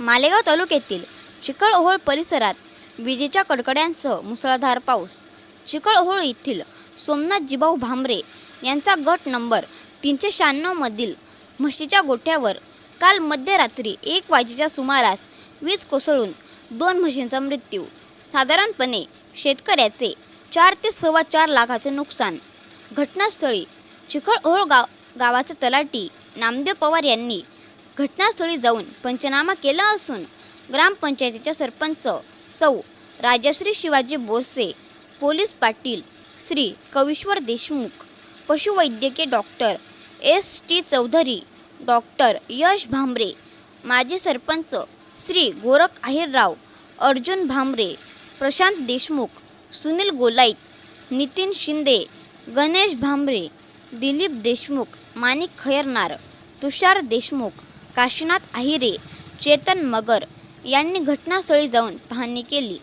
मालेगाव तालुक्यातील चिकळओहोळ परिसरात विजेच्या कडकड्यांसह मुसळधार पाऊस. चिकळओहोळ येथील सोमनाथ जिभाऊ भांबरे यांचा गट नंबर तीनशे शहाण्णवमधील म्हशीच्या गोठ्यावर काल मध्यरात्री एक वाजेच्या सुमारास वीज कोसळून दोन म्हशींचा मृत्यू. साधारणपणे शेतकऱ्याचे चार ते सव्वा चार लाखाचे नुकसान. घटनास्थळी चिखळओहोळ गाव गावाचे तलाठी नामदेव पवार यांनी घटनास्थळी जाऊन पंचनामा केला असून ग्रामपंचायतीच्या सरपंच सौ राजश्री शिवाजी बोरसे पोलीस पाटील श्री कविश्वर देशमुख पशुवैद्यकीय doctor S T Chaudhari doctor Yash Bhambare माजी सरपंच श्री गोरख अहिरराव अर्जुन भांबरे प्रशांत देशमुख सुनील गोलाईत नितीन शिंदे गणेश भांबरे दिलीप देशमुख माणिक खैरनार तुषार देशमुख काशीनाथ आहिरे चेतन मगर यांनी घटनास्थळी जाऊन पाहणी केली.